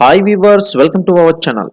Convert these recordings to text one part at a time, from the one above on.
Hi viewers welcome to our channel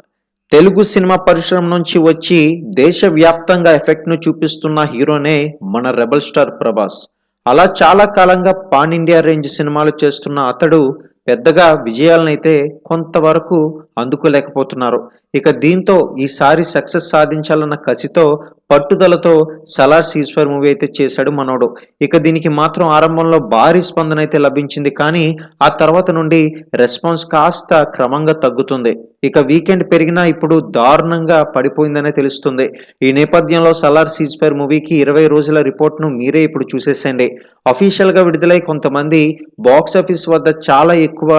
Telugu cinema పరిశ్రమ నుంచి వచ్చి దేశవ్యాప్తంగా ఎఫెక్ట్ను చూపిస్తున్న హీరోనే మన రెబల్ స్టార్ ప్రభాస్. అలా చాలా కాలంగా పాన్ ఇండియా రేంజ్ సినిమాలు చేస్తున్న అతడు పెద్దగా విజయాలనైతే కొంతవరకు అందుకోలేకపోతున్నారు. ఇక దీంతో ఈసారి సక్సెస్ సాధించాలన్న కసితో పట్టుదలతో సలార్ సీస్వర్ మూవీ అయితే చేశాడు మనోడు. ఇక దీనికి మాత్రం ఆరంభంలో భారీ స్పందన అయితే లభించింది కానీ ఆ తర్వాత నుండి రెస్పాన్స్ కాస్త క్రమంగా తగ్గుతుంది. ఇక వీకెండ్ పెరిగినా ఇప్పుడు దారుణంగా పడిపోయిందనే తెలుస్తుంది. ఈ నేపథ్యంలో సలార్ సీజ్ఫైర్ మూవీకి ఇరవై రోజుల రిపోర్ట్ను మీరే ఇప్పుడు చూసేసండి అఫీషియల్గా విడుదలై కొంతమంది బాక్స్ ఆఫీస్ వద్ద చాలా ఎక్కువ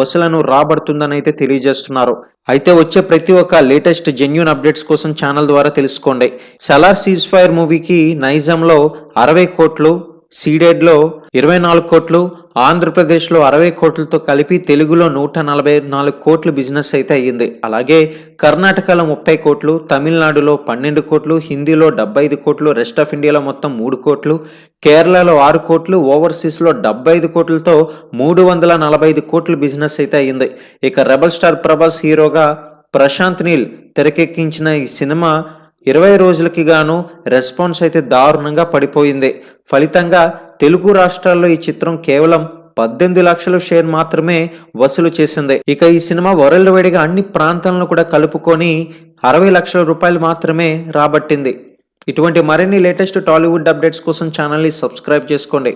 వసూలను రాబడుతుందని అయితే తెలియజేస్తున్నారు. అయితే వచ్చే ప్రతి ఒక్క లేటెస్ట్ జెన్యున్ అప్డేట్స్ కోసం ఛానల్ ద్వారా తెలుసుకోండి. సలార్ సీజ్ ఫైర్ మూవీకి నైజాంలో అరవై కోట్లు సీడెడ్లో ఇరవై నాలుగు కోట్లు ఆంధ్రప్రదేశ్లో అరవై కోట్లతో కలిపి తెలుగులో నూట నలభై నాలుగు కోట్లు బిజినెస్ అయితే అయ్యింది. అలాగే కర్ణాటకలో ముప్పై కోట్లు తమిళనాడులో పన్నెండు కోట్లు హిందీలో డెబ్బై ఐదు కోట్లు రెస్ట్ ఆఫ్ ఇండియాలో మొత్తం మూడు కోట్లు కేరళలో ఆరు కోట్లు ఓవర్సీస్లో డెబ్బై ఐదు కోట్లతో మూడు వందల నలభై ఐదు కోట్లు బిజినెస్ అయితే అయ్యింది. ఇక రెబల్ స్టార్ ప్రభాస్ హీరోగా ప్రశాంత్ నీల్ తెరకెక్కించిన ఈ సినిమా ఇరవై రోజులకి గాను రెస్పాన్స్ అయితే దారుణంగా పడిపోయింది. ఫలితంగా తెలుగు రాష్ట్రాల్లో ఈ చిత్రం కేవలం పద్దెనిమిది లక్షల షేర్ మాత్రమే వసూలు చేసింది. ఇక ఈ సినిమా వరల్డ్ వైడ్గా అన్ని ప్రాంతాలను కూడా కలుపుకొని అరవై లక్షల రూపాయలు మాత్రమే రాబట్టింది. ఇటువంటి మరిన్ని లేటెస్ట్ టాలీవుడ్ అప్డేట్స్ కోసం ఛానల్ని సబ్స్క్రైబ్ చేసుకోండి.